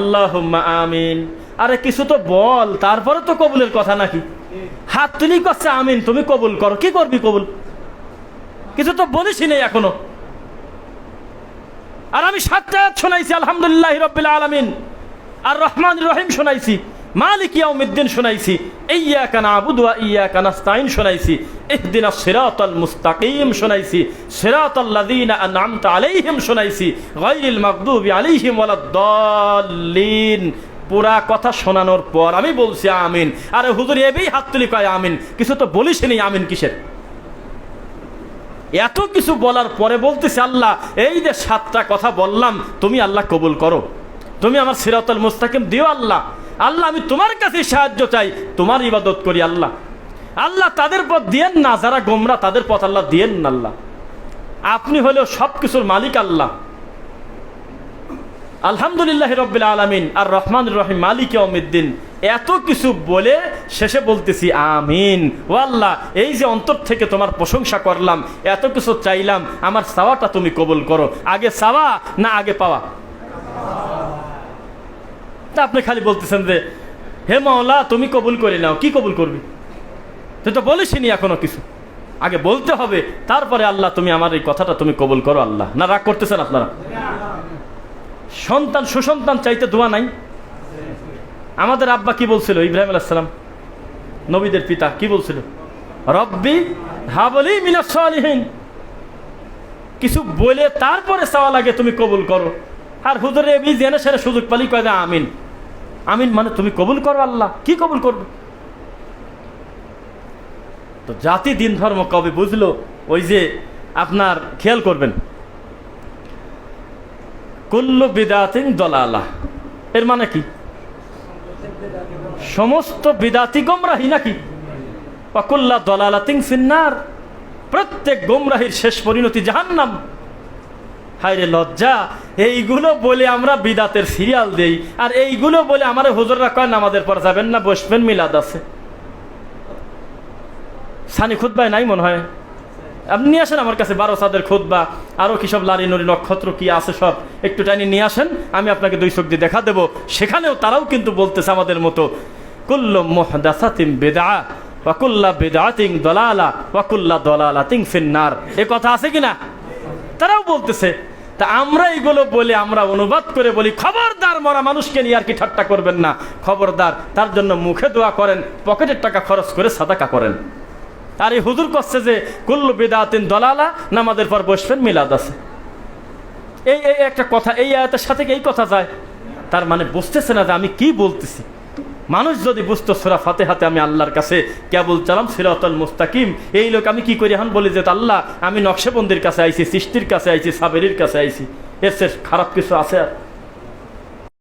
আল্লাহুম্মা আমিন। আরে কিছু তো বল, তারপরে তো কবুলের কথা নাকি? হাত তুলি করছে আমিন, তুমি কবুল করো, কি করবি কবুল? কিছু তো বলিস নেই এখনও। আর আমি সাতটা শোনাইছি, আলহামদুলিল্লাহ রব্বিল আলমিন। আর রহমান রহিম শোনাইছি। মালিক ইয়াউমিদ্দিন শোনাইছি ইয়্যাকা নাবুদু ওয়া ইয়্যাকা নাস্তাইন শোনাইছি, ইহদিনাস সিরাতাল মুস্তাকিম শোনাইছি, সিরাতাল লাযীনা আন'আমতা আলাইহিম শোনাইছি গায়রিল মাগদুবি আলাইহিম ওয়ালাদ-দাল্লিন পুরা কথা শোনানোর পর আমি বলছি, আমিন। আরে হুজুর, এবেই হাত তুলি কয়, আমিন। কিছু তো বলিসনি, আমিন কিসের? এত কিছু বলার পরে বলতেছে, আল্লাহ, এই যে সাতটা কথা বললাম, তুমি আল্লাহ কবুল করো। তুমি আমার সিরাতুল মুস্তাকিম দিও আল্লাহ। আল্লাহ, আমি তোমার কাছে সাহায্য চাই, তোমার ইবাদত করি আল্লাহ। আল্লাহ তাদের পথ দিয়েন না, যারা গোমরা তাদের পথ আল্লাহ দিয়েন না আল্লাহ। আপনি হলেও সব কিছুর মালিক আল্লাহ। আলহামদুলিল্লাহ রব্বিল আলমিন, আর রহমান রহিম, মালিক অমিদ্দিন এত কিছু বলে শেষে বলতেছি আমিন। ও আল্লাহ, এই যে অন্তর থেকে তোমার প্রশংসা করলাম, এত কিছু চাইলাম, আমার চাওয়াটা তুমি কবুল করো। আগে চাওয়া না আগে পাওয়া? তা আপনি খালি বলতেছেন যে, হে মাওলা, তুমি কবুল করে নাও, কি কবুল করবি? তুই তো বলিসনি এখনও কিছু। আগে বলতে হবে, তারপরে আল্লাহ, তুমি আমার এই কথাটা তুমি কবুল করো আল্লাহ। না, রাগ করতেছেন আপনারা? সন্তান, সুসন্তান চাইতে দোয়া নাই। আমাদের আব্বা কি বলছিল? ইব্রাহিম আলাইসালাম নবীদের পিতা, কি বলছিল? রব্বি হাবলি মিনাসলিহীন কিছু বলে তারপরে চাওয়া লাগে, তুমি কবুল করো। আর হুজুরে জেনে সেরে সুযোগ পালি, কয় আমিন। আমিন মানে তুমি কবুল করো আল্লাহ। কি কবুল করবে? তো জাতি, দিন, ধর্ম কবে বুঝলো? ওই যে আপনার খেয়াল করবেন। কুল্লু বিদাতিন দলালা। এর মানে কি? সমস্ত বিদাতি গোমরাহি নাকি? অকুল্লা দলালাতিং ফিন্নার। প্রত্যেক গোমরাহির শেষ পরিণতি জাহান্নাম। হায়রে লজ্জা। এইগুলো বলে আমরা বিদাতের সিরিয়াল দেই। আর এইগুলো বলে আমার হুজুররা কয়, নামাজের পর যাবেন না, বসবেন, মিলাদ আছে। সানি খুদ্ায় নাই মনে হয়? আপনি নিয়ে আসেন আমার কাছে, বারো সাদের খুদ্া আরও কি সব লারি নরি নক্ষত্র কি আছে সব, একটু টাইনি নিয়ে আসেন, আমি আপনাকে দুই শক্তি দেখা দেবো। সেখানেও তারাও কিন্তু বলতেছে আমাদের মতো, কুল্ল মোহদাসাতিম বেদা ওয়াকুল্লা বেদাতিং দলালা ওয়াকুল্লা দলালা তিং ফিন্নার এ কথা আছে কিনা? তারাও বলতেছে। তা আমরা এইগুলো বলে, আমরা অনুবাদ করে বলি, খবরদার মরা মানুষকে নিয়ে আর কি ঠাট্টা করবেন না। খবরদার, তার জন্য মুখে দোয়া করেন, পকেটের টাকা খরচ করে সাদাকা করেন। আর এই হুজুর করছে যে, কুল্লু বেদাতিন দলালা, নামাজের পর বসবেন, মিলাদ আছে। এই একটা কথা, এই আয়াতের সাথে এই কথা যায়? তার মানে বুঝতেছে না যে আমি কি বলতেছি। মানুষ যদি বুঝতো সুরা ফাতে হাতে আমি আল্লাহর কাছে কেবল চালাম সিরাতল মুস্তাকিম, এই লোক আমি কি করি এখন বলি যে আল্লাহ, আমি নকশেবন্দির কাছে আইছি, সৃষ্টির কাছে আইছি, সাবেরির কাছে আইছি। এর শেষ খারাপ কিছু আছে আর?